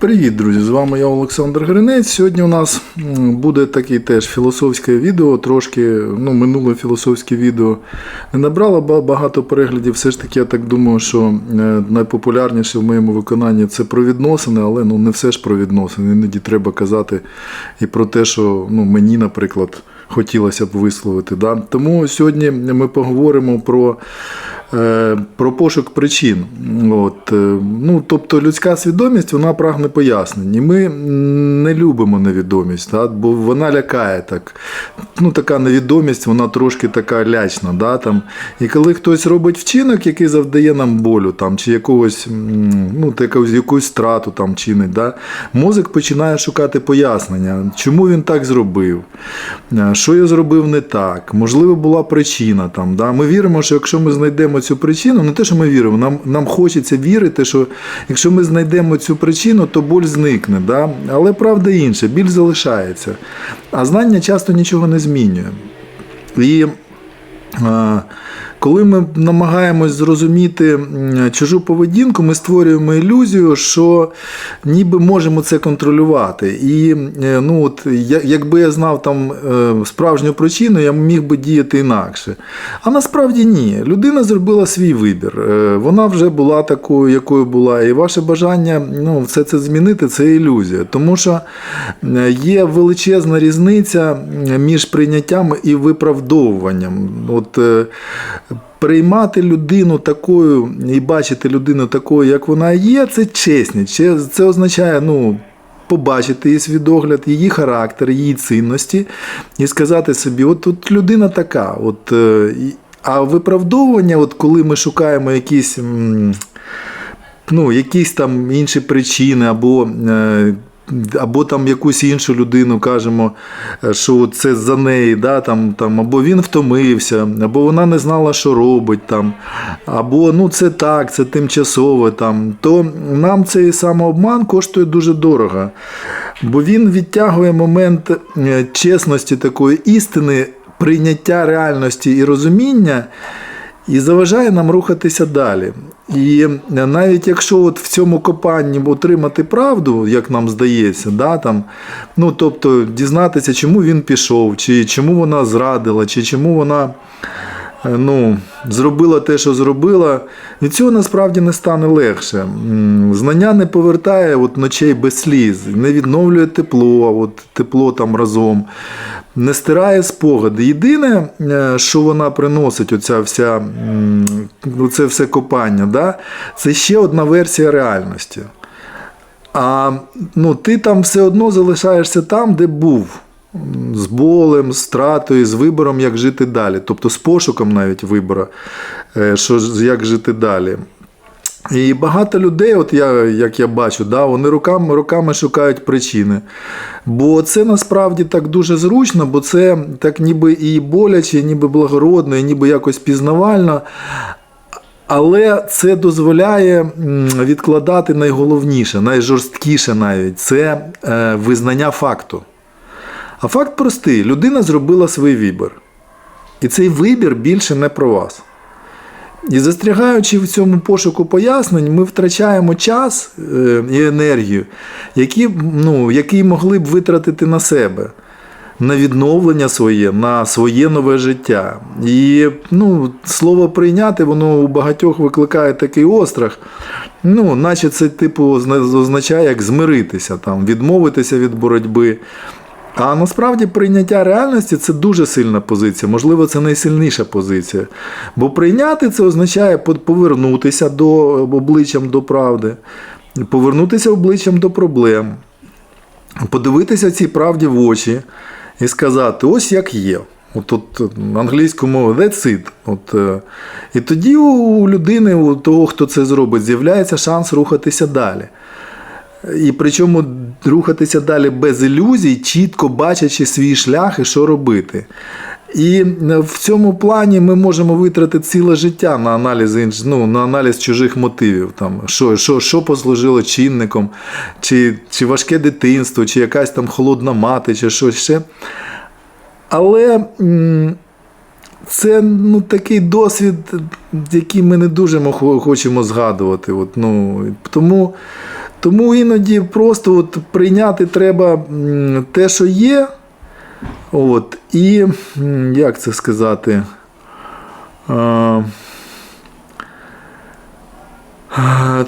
Привіт, друзі! З вами я Олександр Гринець. Сьогодні у нас буде таке теж філософське відео. Трошки ну, минуле філософське відео не набрало багато переглядів. Все ж таки, я так думаю, що е, найпопулярніше в моєму виконанні це про відносини, але ну, не все ж про відносини. Іноді треба казати і про те, що ну, мені, наприклад, хотілося б висловити. Да? Тому сьогодні ми поговоримо про. Е, Про пошук причин. От, е, ну, тобто людська свідомість вона прагне пояснень. І ми не любимо невідомість, да? бо вона лякає так. Ну, така невідомість, вона трошки така лячна. Да? Там. І коли хтось робить вчинок, який завдає нам болю, там, чи якогось, ну, якусь, якусь страту там, чинить, да? мозок починає шукати пояснення, чому він так зробив, е, що я зробив не так, можливо, була причина. Там, да? Ми віримо, що якщо ми знайдемо цю причину, не те, що ми віримо, нам, нам хочеться вірити, що якщо ми знайдемо цю причину, то боль зникне. Да? Але правда інша, біль залишається. А знання часто нічого не змінює. І е, коли ми намагаємось зрозуміти чужу поведінку, ми створюємо ілюзію, що ніби можемо це контролювати. І е, ну, от, якби я знав там е, справжню причину, я міг би діяти інакше. А насправді ні. Людина зробила свій вибір. Е, Вона вже була такою, якою була. І ваше бажання ну, все це змінити це ілюзія. Тому що є величезна різниця між прийняттям і виправдовуванням. От, Приймати людину такою і бачити людину такою, як вона є, це чесність. Це, означає, ну. Побачити її свідогляд, її характер, її цінності, і сказати собі, от тут людина така. От, е, а виправдовування, от коли ми шукаємо якісь, ну, якісь там інші причини, або, е, або там якусь іншу людину кажемо, е, що це за неї, да, там, там, або він втомився, або вона не знала, що робить, там, або ну, це так, це тимчасово, там, то нам цей самообман коштує дуже дорого. Бо він відтягує момент е, чесності такої істини, прийняття реальності і розуміння. І заважає нам рухатися далі. І навіть якщо от в цьому копанні отримати правду, як нам здається, да, там, ну, тобто дізнатися, чому він пішов, чи чому вона зрадила, чи чому вона е, ну, зробила те, що зробила, від цього насправді не стане легше. Знання не повертає от ночей без сліз, не відновлює тепло, от тепло там разом, не стирає спогади. Єдине, е, що вона приносить, оця вся, оце все копання, да, це ще одна версія реальності. А ну, ти там все одно залишаєшся там, де був. З болем, з стратою, з вибором, як жити далі. Тобто з пошуком навіть вибору, е, що, як жити далі. І багато людей, от я, як я бачу, да, вони руками, руками шукають причини. Бо це насправді так дуже зручно, бо це так ніби і боляче, і ніби благородно, і ніби якось пізнавально. Але це дозволяє відкладати найголовніше, найжорсткіше навіть це е, визнання факту. А факт простий: людина зробила свій вибір. І цей вибір більше не про вас. І застрягаючи в цьому пошуку пояснень, ми втрачаємо час е, і енергію, які, ну, які могли б витратити на себе, на відновлення своє, на своє нове життя. І ну, слово прийняти, воно у багатьох викликає такий острах. Ну, наче це типу означає як змиритися, там, відмовитися від боротьби. А насправді прийняття реальності це дуже сильна позиція, можливо, це найсильніша позиція. Бо прийняти це означає повернутися до обличчям до правди, повернутися обличчям до проблем, подивитися цій правді в очі і сказати: ось як є. От, от англійською мовою that's it. От, е, і тоді у людини, у того, хто це зробить, з'являється шанс рухатися далі. І причому рухатися далі без ілюзій, чітко бачачи свій шлях і що робити. І в цьому плані ми можемо витратити ціле життя на аналіз ну, на аналіз чужих мотивів. Там, що, що, що послужило чинником, чи, чи важке дитинство, чи якась там холодна мати, чи щось ще. Але це ну, такий досвід, який ми не дуже хочемо згадувати. От, ну, тому Тому іноді просто от прийняти треба те, що є. От, і як це сказати?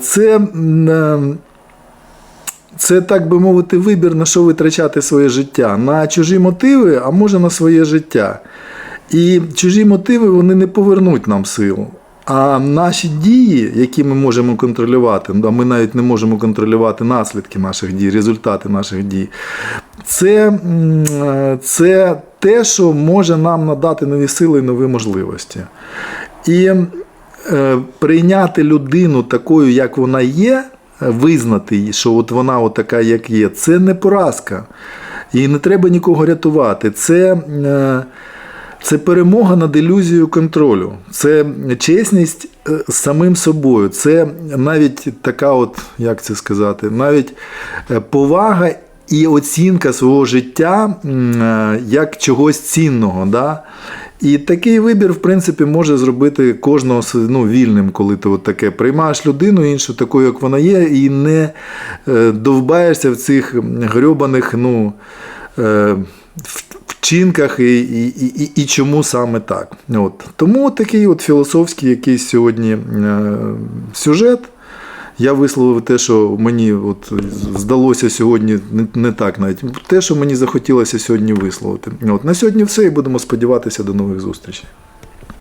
Це, е, це, так би мовити, вибір, на що витрачати своє життя. На чужі мотиви, а може на своє життя. І чужі мотиви вони не повернуть нам силу. А наші дії, які ми можемо контролювати, а ми навіть не можемо контролювати наслідки наших дій, результати наших дій, це, це те, що може нам надати нові сили і нові можливості. І е, прийняти людину такою, як вона є, визнати що от вона така, як є, це не поразка. І не треба нікого рятувати. Це, е, це перемога над ілюзією контролю. Це чесність е, з самим собою. Це навіть така, от, як це сказати, навіть е, повага і оцінка свого життя е, як чогось цінного. Да? І такий вибір, в принципі, може зробити кожного ну, вільним, коли ти от таке приймаєш людину іншу, такою, як вона є, і не довбаєшся в цих грьобаних ну, в- вчинках і, і, і, і, чому саме так. От. Тому такий от філософський якийсь сьогодні е, сюжет. Я висловив те, що мені от здалося сьогодні не так навіть. Те, що мені захотілося сьогодні висловити. От. На сьогодні все і будемо сподіватися до нових зустрічей.